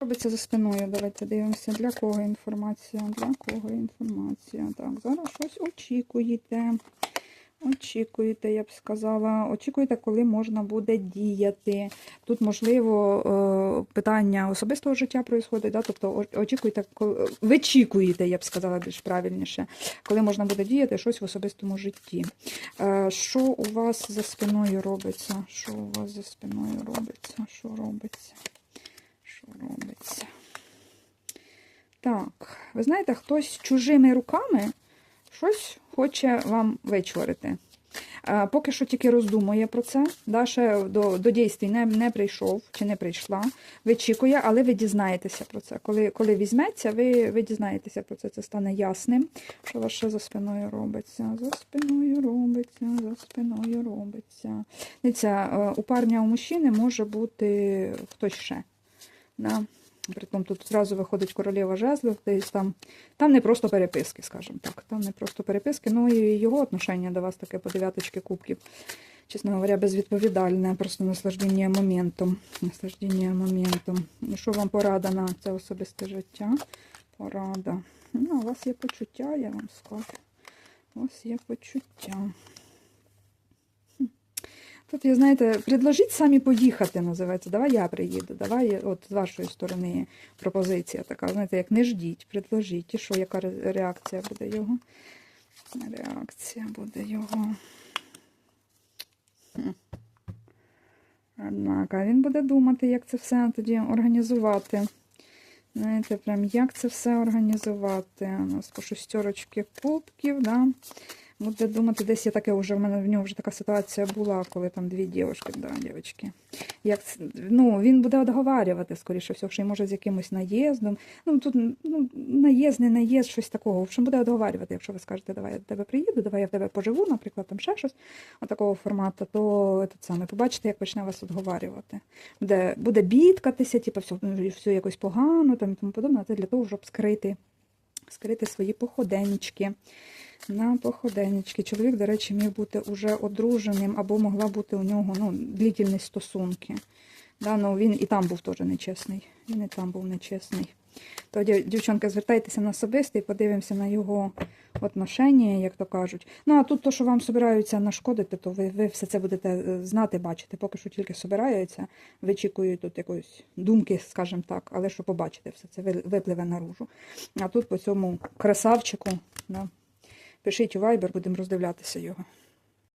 Робиться за спиною. Давайте дивимося, для кого інформація, для кого інформація. Так, зараз щось очікуєте. Очікуєте, я б сказала, очікуєте, коли можна буде діяти. Тут, можливо, е, питання особистого життя происходить, да? тобто очікуєте, вичікуєте, я б сказала більш правильніше, коли можна буде діяти щось в особистому житті. Е, Що у вас за спиною робиться? Що у вас за спиною робиться? Що робиться? Що робиться? Так, ви знаєте, хтось чужими руками щось хоче вам вичворити. Е, Поки що тільки роздумує про це. Да, ще до, до дійствій не, не прийшов чи не прийшла. Вичікує, але ви дізнаєтеся про це. Коли, коли візьметься, ви, ви дізнаєтеся про це. Це стане ясним. Що ще за спиною робиться? За спиною робиться, за спиною робиться. Дивіться, е, у парня у мужчини може бути хтось ще. Да? Притом тут зразу виходить королева жезлів, тобто там, там не просто переписки, скажімо так. Там не просто переписки, ну і його отношення до вас таке по дев'яточки кубків. Чесно говоря, безвідповідальне, просто наслаждення моментом. Наслаждення моментом. І що вам порада на це особисте життя? Порада. Ну, у вас є почуття, я вам скажу. У вас є почуття. Тут, я знаєте, предложіть самі поїхати, називається. Давай я приїду, давай, от з вашої сторони пропозиція така, знаєте, як не ждіть, предложіть. І що, яка реакція буде його? Реакція буде його. Однак, а він буде думати, як це все тоді організувати. Знаєте, прям як це все організувати. У нас по шестерочки кубків, да? Буде думати, десь я таке вже в мене в нього вже така ситуація була, коли там дві дівчатки, да, дівчатки. Як ну, він буде договарювати, скоріше всього, що й може з якимось наїздом. Ну тут ну, наїзд, не наїзд, щось такого. В общем, буде договарювати, якщо ви скажете, давай я до тебе приїду, давай я в тебе поживу, наприклад, там ще щось такого формату, то це саме побачите, як почне вас відговарювати. Буде, буде бідкатися, типу, все, ну, все якось погано там, і тому подобне, це для того, щоб скрити, скрити свої походенечки. На походенечки. Чоловік, до речі, міг бути уже одруженим, або могла бути у нього ну, длительні стосунки. Да, ну, він і там був теж нечесний. Він і там був нечесний. То, дів- дівчонки, звертайтеся на особистий, подивимося на його отношення, як то кажуть. Ну, а тут то, що вам собираються нашкодити, то ви, ви все це будете е, знати, бачити. Поки що тільки собираються, вичікують тут якоїсь думки, скажімо так, але що побачите, все це випливе наружу. А тут по цьому красавчику, да, пишіть у Viber, будемо роздивлятися його.